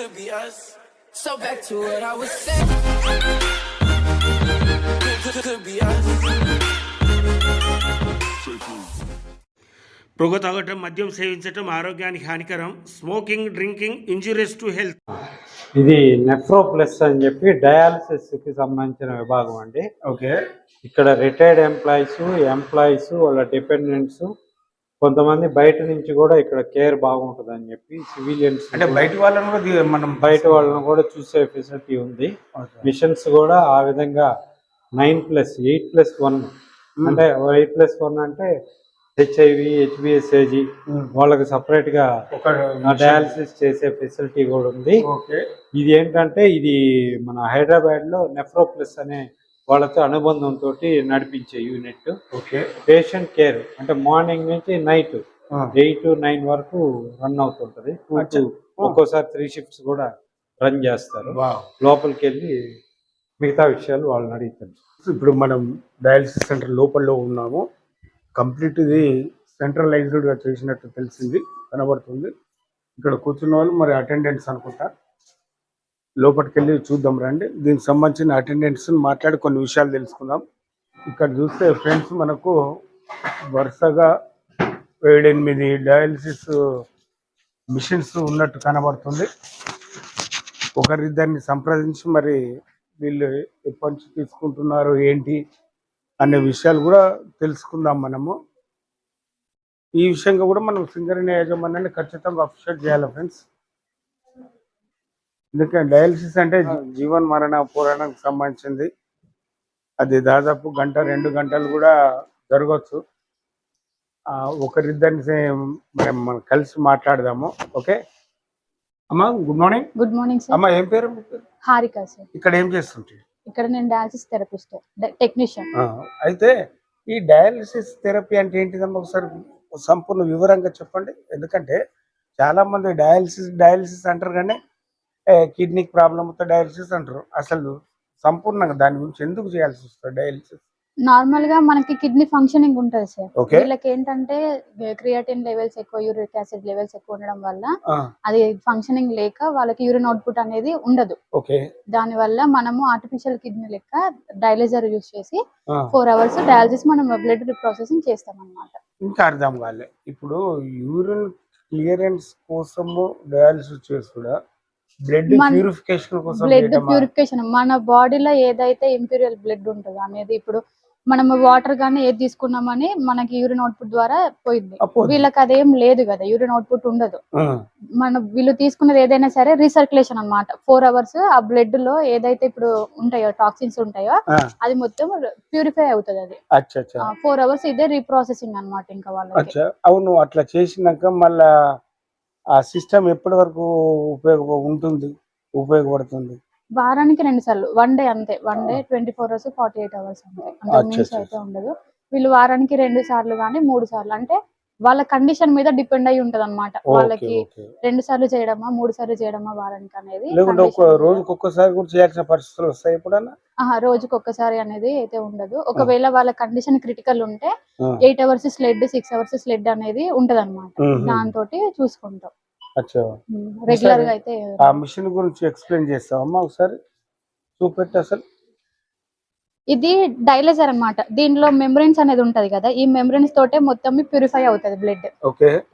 could be us. So back to what I was saying. Could, could, could be us. పొగ తాగటం మద్యం సేవించటం ఆరోగ్యానికి హానికరం smoking drinking injurious to health ఇది నెఫ్రో ప్లస్ అని చెప్పి డయాలసిస్కి సంబంధించిన విభాగం అండి ఓకే ఇక్కడ రిటైర్డ్ ఎంప్లాయీస్ ఎంప్లాయీస్ వాళ్ళ డిపెండెంట్స్ కొంతమంది బయట నుంచి కూడా ఇక్కడ కేర్ బాగుంటుంది అని చెప్పి సివిలియన్స్ అంటే బయట వాళ్ళని కూడా మనం బయట వాళ్ళని కూడా చూసే ఫెసిలిటీ ఉంది. మిషన్స్ కూడా ఆ విధంగా nine plus eight plus one. అంటే ఎయిట్ ప్లస్ వన్ అంటే హెచ్ఐవి హెచ్బిఎస్ఏజి వాళ్ళకి సపరేట్గా ఒక డయాలసిస్ చేసే ఫెసిలిటీ కూడా ఉంది. ఓకే. ఇది ఏంటంటే ఇది మన హైదరాబాద్లో నెఫ్రో ప్లస్ అనే వాళ్ళతో అనుబంధంతో నడిపించే యూనిట్ ఓకే. పేషెంట్ కేర్ అంటే మార్నింగ్ నుంచి నైట్ ఎయిట్ నైన్ వరకు రన్ అవుతుంటది. ఒక్కోసారి త్రీ షిఫ్ట్స్ కూడా రన్ చేస్తారు. లోపలికి వెళ్ళి మిగతా విషయాలు వాళ్ళని అడుగుతారు ఇప్పుడు మనం డయాలసిస్ సెంటర్ లోపల ఉన్నాము. కంప్లీట్ ఇది సెంట్రలైజ్డ్గా చేసినట్టు తెలిసింది కనబడుతుంది. ఇక్కడ కూర్చున్న వాళ్ళు మరి అటెండెంట్స్ అనుకుంటా. లోపలికి వెళ్ళి చూద్దాం రండి. దీనికి సంబంధించిన అటెండెంట్స్ మాట్లాడి కొన్ని విషయాలు తెలుసుకుందాం. ఇక్కడ చూస్తే ఫ్రెండ్స్ మనకు వరుసగా ఏడెనిమిది డయాలసిస్ మిషన్స్ ఉన్నట్టు కనబడుతుంది. ఒకరిద్దరిని సంప్రదించి మరి వీళ్ళు ఎప్పటి నుంచి తీసుకుంటున్నారు ఏంటి అనే విషయాలు కూడా తెలుసుకుందాం మనము. ఈ విషయంగా కూడా మనం సింగరేణి యాజమాన్యాన్ని ఖచ్చితంగా అప్రిషియేట్ చేయాలి ఫ్రెండ్స్. ఎందుకంటే డయాలసిస్ అంటే జీవన్ మరణ పోరాటానికి సంబంధించింది. అది దాదాపు గంట రెండు గంటలు కూడా జరగవచ్చు ఆ, ఒకరిద్దరిని మనం కలిసి మాట్లాడదాము. ఓకే? అమ్మా good morning. Good morning sir. అమ్మా ఏం పేరు? హారిక సార్. ఇక్కడ ఏం చేస్తుంటే ఇక్కడ నేను డయాలసిస్ థెరపిస్ట్ టెక్నీషియన్. అయితే ఈ డయాలసిస్ థెరపీ అంటే ఏంటిదమ్మా ఒకసారి సంపూర్ణ వివరంగా చెప్పండి. ఎందుకంటే చాలా మంది డయాలసిస్ డయాలసిస్ అంటారు కానీ కిడ్నీకి ప్రాబ్లంతో డయాలసిస్ అంటారు. అసలు సంపూర్ణంగా దాని గురించి ఎందుకు చేయాల్సి వస్తుంది డయాలసిస్? నార్మల్గా మనకి కిడ్నీ ఫంక్షనింగ్ ఉంటుంది సార్. వీళ్ళకి ఏంటంటే క్రియాటిన్ లెవెల్స్ ఎక్కువ యూరిక్ యాసిడ్ లెవెల్స్ ఎక్కువ ఉండడం వల్ల అది ఫంక్షనింగ్ లేక వాళ్ళకి యూరిన్ అవుట్పుట్ అనేది ఉండదు. దాని వల్ల మనము ఆర్టిఫిషియల్ కిడ్నీ లెక్క డైలైజర్ యూస్ చేసి ఫోర్ అవర్స్ డయాలసిస్ మనం బ్లడ్ ప్రాసెసింగ్ చేస్తాం అన్నమాట ఇంకా అర్థం కాలే. ఇప్పుడు యూరిన్ క్లియరెన్స్ కోసము డయాలసిస్ చేసుడా బ్లడ్ ప్యూరిఫికేషన్ కోసం బ్లడ్ చేయటమా? ప్యూరిఫికేషన్. మన బాడీలో ఏదైతే ఇంపీరియల్ బ్లడ్ ఉంటుందో అనేది ఇప్పుడు మనం వాటర్ గానీ ఏది తీసుకున్నామని మనకి యూరిన్ అవుట్పుట్ ద్వారా పోయింది. వీళ్ళకి అదేం లేదు కదా యూరిన్ అవుట్పుట్ ఉండదు. మన వీళ్ళు తీసుకున్నది ఏదైనా సరే రీసర్క్యులేషన్ అన్నమాట. ఫోర్ అవర్స్ ఆ బ్లడ్లో ఏదైతే ఇప్పుడు ఉంటాయో టాక్సిన్స్ ఉంటాయో అది మొత్తం ప్యూరిఫై అవుతుంది అది. ఫోర్ అవర్స్ ఇదే రీప్రాసెసింగ్ అన్నమాట ఇంకా వాళ్ళకి. అచ్చా అవును అట్లా చేసినాక మళ్ళా ఆ సిస్టమ్ ఎప్పటి వరకు ఉపయోగ ఉంటుంది ఉపయోగపడుతుంది? వారానికి రెండు సార్లు వన్ డే అంతే one day twenty four hours forty eight hours అంతే. అంత అచ్చా, మించి అచ్చా. అయితే ఉండదు. వీళ్ళు వారానికి రెండు సార్లు కానీ మూడు సార్లు అంటే వాళ్ళ కండిషన్ మీద డిపెండ్ అయి ఉంటది అనమాట వాళ్ళకి రెండు సార్లు చేయడమా మూడు సార్లు చేయడమా వారానికి అనేది. రోజుకి ఒక్కసారి కూడా చేయాల్సిన పరిస్థితులు వస్తాయి ఎప్పుడన్నా? ఆహా, రోజుకి ఒక్కసారి అనేది అయితే ఉండదు. ఒకవేళ వాళ్ళ కండిషన్ క్రిటికల్ ఉంటే eight hours SLED six hours SLED అనేది ఉంటది అనమాట. దాంతో చూసుకుంటాం. రెగ్యులర్గా అయితే ఆ మిషన్ గురించి ఎక్స్ప్లెయిన్ చేస్తావమ్మా ఒకసారి? చూపెట్టి అసలు. ఇది డైలైజర్ అన్నమాట. దీనిలో మెమ్బ్రెన్స్ అనేది ఉంటది కదా ఈ మెమ్బ్రెన్స్ తోటే మొత్తం ప్యూరిఫై అవుతది బ్లడ్.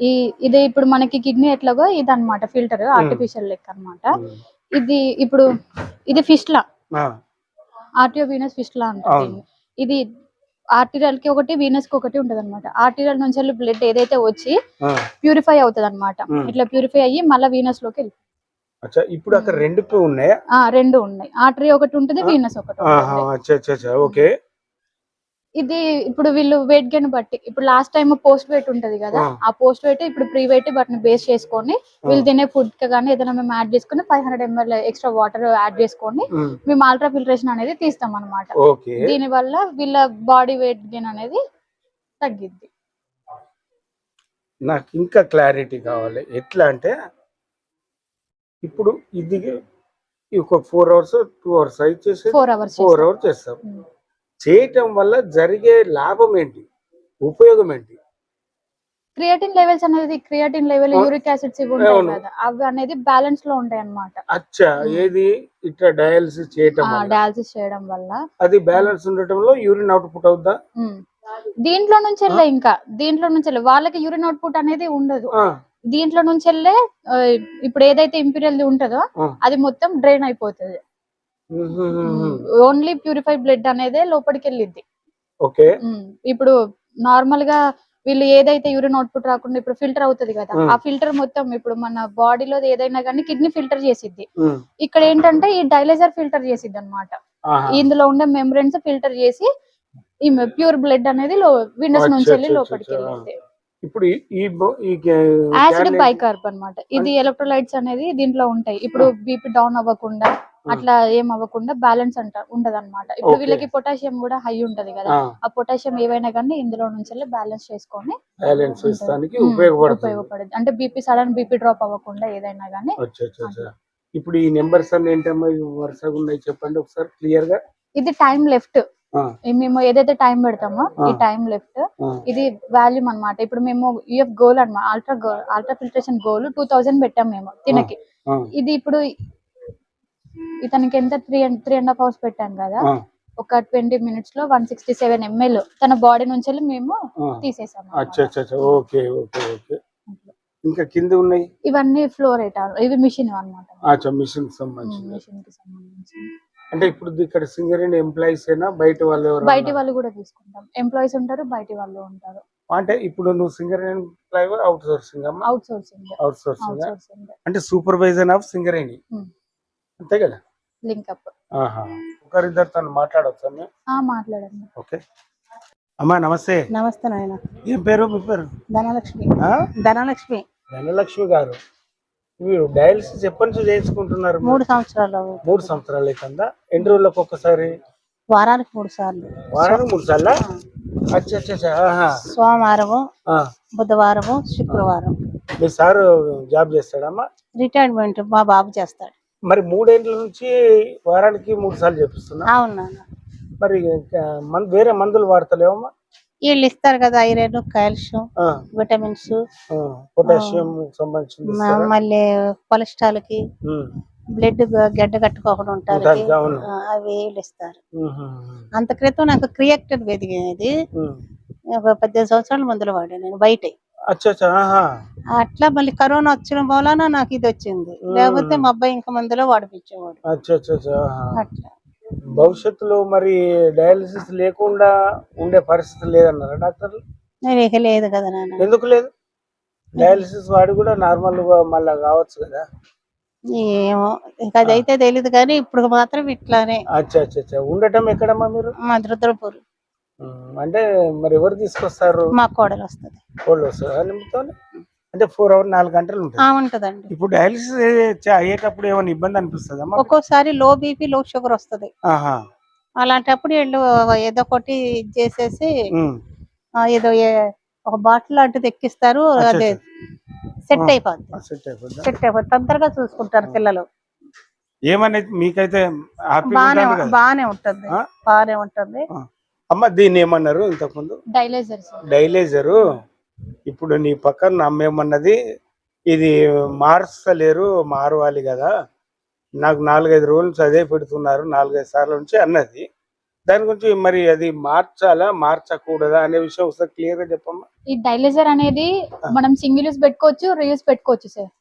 ఈ ఇది ఇప్పుడు మనకి కిడ్నీ ఎట్లాగో ఇది అనమాట ఫిల్టర్ ఆర్టిఫిషియల్ లెక్క అన్నమాట. ఇది ఇప్పుడు ఇది ఆ, ఆర్టియో వీనస్ అవును. దీన్ని. ఇది ఆర్టీరియల్కి ఒకటి వీనస్కి ఒకటి ఉంటది అనమాట ఆర్టీరియల్ నుంచి బ్లడ్ ఏదైతే వచ్చి ప్యూరిఫై అవుతది అనమాట. ఇట్లా ప్యూరిఫై అయ్యి మళ్ళీ వీనస్లోకి ఇప్పుడు అక్కడ రెండు ఉన్నాయా? ఆ రెండు ఉన్నాయి. ఆర్టరీ ఒకటి ఉంటుంది వీనస్ ఒకటి ఓకే. ఇది ఇప్పుడు వీళ్ళు వెయిట్ గెయిన్ బట్టి ఇప్పుడు లాస్ట్ టైం పోస్ట్ వెయిట్ ఉంటది కదా ఆ. ఆ పోస్ట్ వెయిట్ ఇప్పుడు ప్రీ వెయిట్ వాటిని బేస్ చేసుకొని వీళ్ళు తినే ఫుడ్ కానీ ఏదైనా మేము యాడ్ చేసుకొని five hundred ML extra water add చేసుకొని మేము ఆల్ట్రా ఫిల్టరేషన్ అనేది తీస్తాం అనమాట దీని వల్ల వీళ్ళ బాడీ వెయిట్ గెయిన్ అనేది తగ్గిద్ది. నాకు ఇంకా క్లారిటీ కావాలి. ఎట్లా అంటే ఇప్పుడు ఇది ఒక ఫోర్ అవర్స్ టూ అవర్స్ అయితే చేసి ఫోర్ అవర్స్ ఫోర్ అవర్స్ చేస్తాం. చేయటం వల్ల జరిగే లాభం ఏంటి? ఉపయోగం ఏంటి? క్రియేటిన్ లెవెల్స్ అనేది క్రియేటిన్ లెవెల్. యూరిక్ యాసిడ్స్ ఇవి ఉంటాయి. కదా అవి అనేది బ్యాలెన్స్లో ఉంటాయి అన్నమాట. అచ్చా ఉమ్. ఏది? ఇట్లా డయాలసిస్ చేయటం డయాలసిస్ చేయడం వల్ల. అది బ్యాలెన్స్ ఉండటంలో యూరిన్ అవుట్పుట్ అవుద్దా? ఉమ్. దీంట్లో నుంచి ఇంకా దీంట్లో నుంచి వెళ్ళే వాళ్ళకి యూరిన్ అవుట్పుట్ అనేది ఉండదు. దీంట్లో నుంచి వెళ్ళే ఇప్పుడు ఏదైతే ఇంపీరియల్ ఉంటుందో. అది మొత్తం డ్రైన్ అయిపోతుంది. ఓన్లీ ప్యూరిఫై బ్లడ్ అనేది లోపలికి వెళ్ళిద్ది ఓకే. ఇప్పుడు నార్మల్గా వీళ్ళు ఏదైతే యూరిన్ అవుట్పుట్ రాకుండా ఇప్పుడు ఫిల్టర్ అవుతది కదా. ఆ ఫిల్టర్ మొత్తం ఇప్పుడు మన బాడీలో ఏదైనా కానీ కిడ్నీ ఫిల్టర్ చేసిద్ది. ఇక్కడ ఏంటంటే ఈ డైలైజర్ ఫిల్టర్ చేసిద్ది అనమాట. ఇందులో ఉండే మెమరెన్స్ ఫిల్టర్ చేసి ఈ ప్యూర్ బ్లడ్ అనేది విండోస్ నుంచి వెళ్ళి లోపలికి. వెళ్ళింది ఇప్పుడు ఈ- యాసిడ్ బైకార్బ్ అన్నమాట. ఇది ఎలక్ట్రోలైట్స్ అనేది దీంట్లో ఉంటాయి. ఇప్పుడు బీపీ డౌన్ అవ్వకుండా అట్లా ఏం అవ్వకుండా బ్యాలెన్స్ అంట ఉండదు అనమాట ఇప్పుడు. వీళ్ళకి పొటాషియం కూడా హై ఉంటది కదా. ఆ, పొటాషియం ఏవైనా కానీ ఇందులో నుంచి బ్యాలెన్స్ చేసుకొని బ్యాలెన్స్ ఉపయోగపడుతుంది. అంటే బీపీ సడన్ బీపీ డ్రాప్ అవ్వకుండా ఏదైనా కానీ ఇప్పుడు ఈ నెంబర్స్ అన్ని ఏంటమ్మా? వరుసగా ఉన్నాయి చెప్పండి ఒకసారి క్లియర్గా? ఇది టైం లెఫ్ట్ మేము ఏదైతే టైం పెడతామో ఈ. టైం లెఫ్ట్ ఇది వాల్యూమ్ అన్నమాట. ఇప్పుడు మేము యూఎఫ్ గోల్ అన్నమాట ultra goal ultra filtration goal two thousand పెట్టాం మేము తినకి. ఇది ఇప్పుడు ఇతనికి ఎంత three and three and half hours పెట్టాం కదా ఒక ట్వంటీ మినిట్స్లో వన్ సిక్స్టీ సెవెన్ ఎంఎల్ తన బాడీ నుంచి మేము. తీసేసాము అచ్చా అచ్చా అచ్చా. Okay okay okay. ఇంకా కింద ఉన్నాయి? ఇవన్నీ ఫ్లోరేట్ ఇవి మిషన్ సంబంధించి మిషన్కి సంబంధించి అంటే ఇప్పుడు ఇక్కడ సింగరేణి ఎంప్లాయీస్ అయినా బయట వాళ్ళు ఎవరు బయటి వాళ్ళు కూడా తీసుకుంటాం. ఎంప్లాయీస్ ఉంటారు బయటి వాళ్ళు ఉంటారు. అంటే ఇప్పుడు నువ్వు సింగరేణి ఎంప్లాయీ అవుట్ సోర్సింగ్ అమ్మా? అవుట్ సోర్సింగ్ అవుట్ సోర్సింగ్ అంటే సూపర్వైజర్ ఆఫ్ సింగరేణి. అంతే కదా? లింక్ అప్ ఆహా. ఒకరిద్దరితో మాట్లాడవచ్చు మేము మాట్లాడండి. ఓకే. అమ్మా నమస్తే. నమస్తే నాయన. ఏం పేరు? మీ పేరు? ధనలక్ష్మి. ఆ? ధనలక్ష్మి. ధనలక్ష్మి గారు. మీరు డయాలసిస్ ఎప్పటి నుంచి చేయించుకుంటున్నారు? మూడు సంవత్సరాలు మూడు సంవత్సరాలు అవుతుందా ఎన్ని రోజులకు ఒక్కసారి? వారానికి మూడు సార్లు. వారానికి మూడు సార్లా. సోమవారము ఆ. బుధవారము శుక్రవారం. మీ సారు జాబ్ చేస్తాడమ్మా? రిటైర్మెంట్ మా బాబు చేస్తాడు. మరి మూడేండ్ల నుంచి వారానికి మూడు సార్లు చేపిస్తున్నా? అవును మరి వేరే మందులు వాడతలేవమ్మా? వీళ్ళు ఇస్తారు కదా ఐరన్ కాల్షియం విటమిన్స్. పొటాషియం? మళ్ళీ కొలెస్ట్రాల్కి బ్లడ్ గడ్డ కట్టుకోకుండా ఉంటారు. అవి వీళ్ళు ఇస్తారు. అంత క్రితం నాకు క్రియేక్టర్ వెదిగేది. ఒక పద్దెనిమిది సంవత్సరాల ముందులో వాడాను నేను బయట. అట్లా మళ్ళీ కరోనా వచ్చిన మూలాన నాకు ఇది వచ్చింది. లేకపోతే మా అబ్బాయి ఇంకా మందులో వాడిపించేవాడు. అట్లా. భవిష్యత్తులో మరి డయాలసిస్ లేకుండా ఉండే పరిస్థితి లేదన్నారా డాక్టర్లు? నేను ఇక లేదు కదా నాన్న. ఎందుకు లేదు? డయాలసిస్ వాడి కూడా నార్మల్గా మళ్ళా కావచ్చు కదా? ఏమో ఇంకా అదైతే తెలియదు కానీ ఇప్పుడు మాత్రం ఇట్లానే. అచ్చా అచ్చా అచ్చా. ఉండటం ఎక్కడమ్మా మీరు? మా రుద్రపూర్. అంటే మరి ఎవరు తీసుకొస్తారు? మా కోడలు వస్తుంది వాళ్ళు వస్తారా అంటే ఫోర్ అవర్ నాలుగు గంటలు ఉంటదండి ఇప్పుడు డయాలసిస్ అయ్యేటప్పుడు ఏమైనా ఇబ్బంది అనిపిస్తుందమ్మా ఒక్కోసారి లో బీపీ లో షుగర్ వస్తది. ఆహా. అలాంటప్పుడు వీళ్ళు ఏదో ఒకటి ఇది చేసేసి ఏదో ఒక బాటిల్ లాంటిది ఎక్కిస్తారు అదే సెట్. అయిపోద్ది. సెట్ అయిపోద్దా? తొందరగా చూసుకుంటారు పిల్లలు. ఏమనేది మీకైతే బానే బానే ఉంటుంది. ఆ? బానే ఉంటుంది. అమ్మ దీన్ని ఏమన్నారు ఇంతకుముందు? డైలైజర్స్. డైలేజరు? ఇప్పుడు నీ పక్కన అమ్మేమన్నది ఇది మార్చలేరు మారవాలి కదా. నాకు నాలుగైదు రోజుల అదే పెడుతున్నారు నాలుగైదు సార్లు నుంచి అన్నది. దాని గురించి మరి అది మార్చాలా మార్చకూడదా అనే విషయం ఒకసారి క్లియర్గా చెప్పమ్మా. ఈ డైలైజర్ అనేది మనం సింగిల్ యూస్ పెట్టుకోవచ్చు రీయూస్ పెట్టుకోవచ్చు సార్.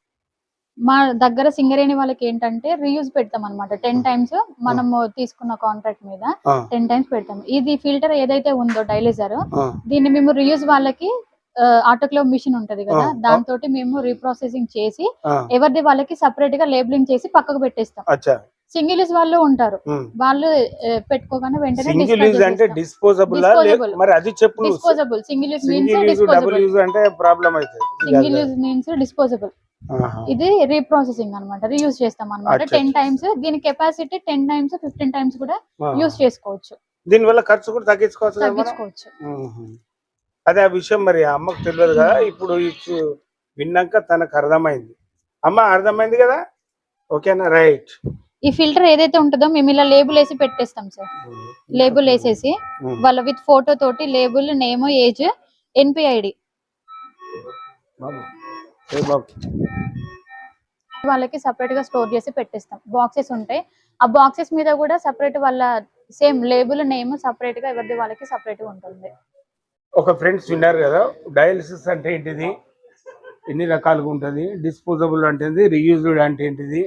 మా దగ్గర సింగరేణి వాళ్ళకి ఏంటంటే రీయూజ్ పెడతాం అనమాట టెన్ టైమ్స్ మనము తీసుకున్న కాంట్రాక్ట్ మీద టెన్ టైమ్స్ పెడతాం. ఇది ఫిల్టర్ ఏదైతే ఉందో డైలైజర్ దీన్ని మేము రీయూజ్ వాళ్ళకి ఆటోక్లోవ్ మిషన్ ఉంటది కదా. దాంతో మేము రీప్రాసెసింగ్ చేసి ఎవరిది వాళ్ళకి సపరేట్గా లేబులింగ్ చేసి పక్కకు పెట్టేస్తాం సింగిల్ యూజ్ వాళ్ళు ఉంటారు వాళ్ళు పెట్టుకోగానే వెంటనే సింగిల్ యూజ్ అంటే డిస్పోజబుల్ Disposable. మరి అది చెప్పు నువ్వు. Disposable single use means disposable use అంటే ప్రాబ్లం అవుతుంది సింగిల్ యూజ్ మీన్స్ డిస్పోజబుల్. ఇది రీప్రాసెసింగ్ అన్నమాట రీయూజ్ చేస్తాం అన్నమాట అచ్చా, టెన్. టైమ్స్ దీని capacity ten times fifteen times కూడా. యూజ్ చేసుకోవచ్చు దీని వల్ల ఖర్చు కూడా తగ్గించుకోవచ్చు? తగ్గించుకోవచ్చు. అదే ఆ విషయం మరి ఆ అమ్మకు తెలియదు కదా. ఇప్పుడు విన్నాక తనకు అర్థమైంది. అమ్మ అర్థమైంది కదా? ఓకేనా? రైట్. ఈ ఫిల్టర్ ఏదైతే ఉంటుందో మేము ఇలా లేబుల్ వేసి పెట్టేస్తాం సార్. లేబుల్ వేసేసి వాళ్ళ విత్ ఫోటో తోటి లేబుల్ నేమ్ ఏజ్ ఎన్పిఐడి. వాళ్ళకి సపరేట్గా స్టోర్ చేసి పెట్టిస్తాం. బాక్సెస్ ఉంటాయి. ఆ బాక్సెస్ మీద కూడా సపరేట్ వాళ్ళ సేమ్ లేబుల్ నేమ్ సపరేట్గా ఎవరిది వాళ్ళకి సపరేట్గా ఉంటుంది. ఒక ఫ్రెండ్స్ విన్నారు కదా డయాలిసిస్ అంటే ఏంటిది? ఎన్ని రకాలుగా ఉంటుంది? డిస్పోజబుల్ అంటే రీయూజ్డ్ అంటే ఏంటిది?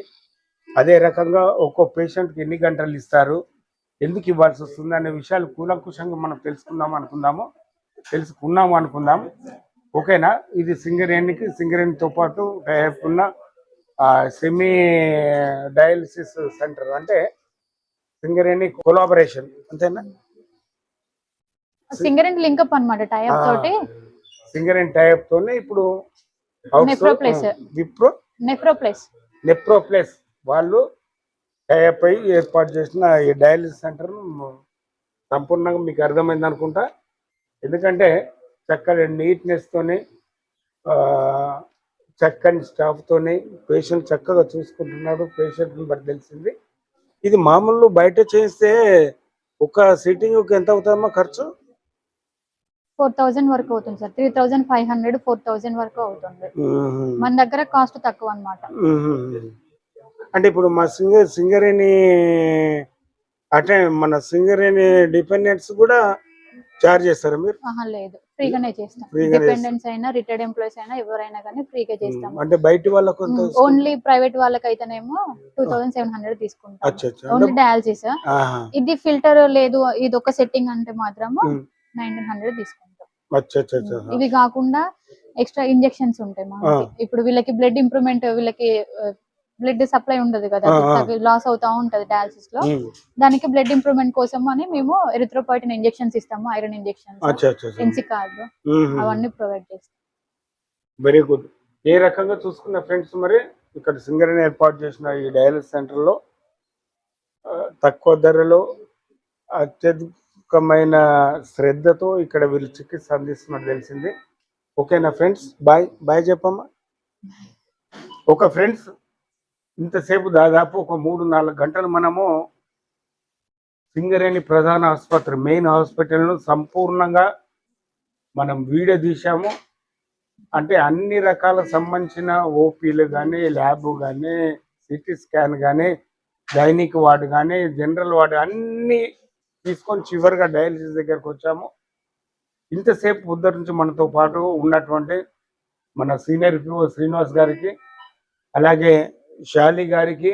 అదే రకంగా ఒక్కో పేషెంట్కి ఎన్ని గంటలు ఇస్తారు? ఎందుకు ఇవ్వాల్సి వస్తుంది? అనే విషయాలు కూలంకుషంగా మనం తెలుసుకుందాం అనుకుందాము. తెలుసుకున్నాము అనుకుందాం. ఓకేనా? ఇది సింగరేణికి సింగరేణితో పాటు టైప్ ఉన్న సెమీ డయాలిసిస్ సెంటర్ అంటే సింగరేణి కొలాబరేషన్ అంతేనా? సింగర్ అండ్ లింకప్ అనమాట టైప్ తోటి. సింగరేణి టైప్ తోనే ఇప్పుడు Nephroplus. విప్రో నెఫ్రోప్లేస్ నెప్రోప్లస్ వాళ్ళు టైప్ అయి ఏర్పాటు చేసిన ఈ డయాలిసిస్ సెంటర్ సంపూర్ణంగా మీకు అర్థమైంది అనుకుంటా. ఎందుకంటే చక్కని నీట్నెస్ తోని ఆ, చక్కని స్టాఫ్ తోని పేషెంట్ చక్కగా చూసుకుంటున్నాడు పేషెంట్ బట్టి తెలిసింది. ఇది మామూలు బయట చేస్తే ఒక సిట్టింగ్ ఎంత అవుతుందమ్మా ఖర్చు? ఫోర్ థౌసండ్ వరకు అవుతుంది sir. Three thousand five hundred four thousand వరకు అవుతుంది. మన దగ్గర కాస్ట్ తక్కువ అన్నమాట. మ్మ్. అంటే ఇప్పుడు మా సింగర్ సింగరేణి అంటే మన సింగరేణి డిపెండెంట్స్ కూడా చార్జ్ చేస్తారా మీరు? లేదు. ఫ్రీగానే చేస్తాం. డిపెండెంట్స్ అయినా రిటైర్డ్ ఎంప్లాయీస్ అయినా ఎవరైనా కానీ ఫ్రీగా చేస్తాం. అంటే బయట వాళ్ళకు ఓన్లీ ప్రైవేట్ వాళ్ళకైతేనేమో టూ థౌసండ్ సెవెన్ హండ్రెడ్ తీసుకుంటాం. Only dialysis. ఇది ఫిల్టర్ లేదు ఇది ఒక సెట్టింగ్ అంటే మాత్రము. నైన్టీన్ హండ్రెడ్ తీసుకుంటాం. ఇవి కాకుండా ఎక్స్ట్రా ఇంజెక్షన్స్ ఉంటాయి ఇప్పుడు వీళ్ళకి బ్లడ్ ఇంప్రూవ్మెంట్ వీళ్ళకి బ్లడ్ సప్లై ఉండదు కదా. లాస్ అవుతా ఉంటది డయాలసిస్లో. దానికి బ్లడ్ ఇంప్రూవ్మెంట్ కోసం అని మేము ఎరిథ్రోపాయిటిన్ ఇంజెక్షన్స్ ఇస్తాము ఐరన్ ఇంజెక్షన్స్ అచ్చా అచ్చా అచ్చా ఎన్సీ కార్డు అవన్నీ ప్రొవైడ్ చేస్తాం. వెరీ గుడ్ ఏ రకంగా చూసుకున్న ఫ్రెండ్స్ మరి ఇక్కడ సింగరేణి ఏర్పాటు చేసిన ఈ డయాలిసిస్ సెంటర్లో తక్కువ ధరలో అత్యధికమైన శ్రద్ధతో ఇక్కడ వీళ్ళు చికిత్స అందిస్తున్నట్టు తెలిసింది. ఓకేనా ఫ్రెండ్స్? బాయ్. బాయ్ చెప్పమ్మా. ఒక ఫ్రెండ్స్ ఇంతసేపు దాదాపు ఒక మూడు నాలుగు గంటలు మనము సింగరేణి ప్రధాన ఆసుపత్రి మెయిన్ హాస్పిటల్ను సంపూర్ణంగా మనం వీడియో తీసాము అంటే అన్ని రకాల సంబంధించిన ఓపీలు కానీ ల్యాబ్ కానీ సిటీ స్కాన్ కానీ గైనిక్ వార్డు కానీ జనరల్ వార్డు అన్ని తీసుకొని చివరిగా డయాలసిస్ దగ్గరకు వచ్చాము. ఇంతసేపు ఉద్దరి నుంచి మనతో పాటు ఉన్నటువంటి మన సీనియర్ పిఓ శ్రీనివాస్ గారికి అలాగే శాలి గారికి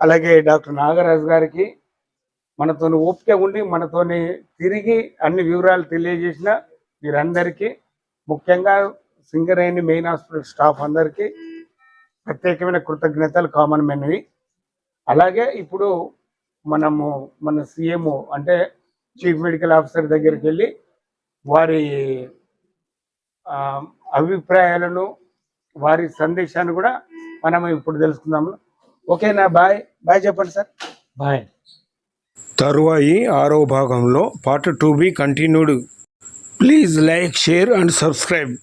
అలాగే డాక్టర్ నాగరాజ్ గారికి మనతోని ఓపిక ఉండి మనతోని తిరిగి అన్ని వివరాలు తెలియజేసిన మీరందరికీ ముఖ్యంగా సింగరేణి మెయిన్ హాస్పిటల్ స్టాఫ్ అందరికీ ప్రత్యేకమైన కృతజ్ఞతలు కామన్ మెన్వి అలాగే ఇప్పుడు మనము మన సీఎం అంటే చీఫ్ మెడికల్ ఆఫీసర్ దగ్గరికి వెళ్ళి వారి అభిప్రాయాలను వారి సందేశాన్ని కూడా మనం ఇప్పుడు తెలుసుకుందాము. ఓకేనా బాయ్. బాయ్ చెప్పండి సార్. బాయ్. తరువాయి ఆరో భాగంలో part to be continued. Please like share and subscribe.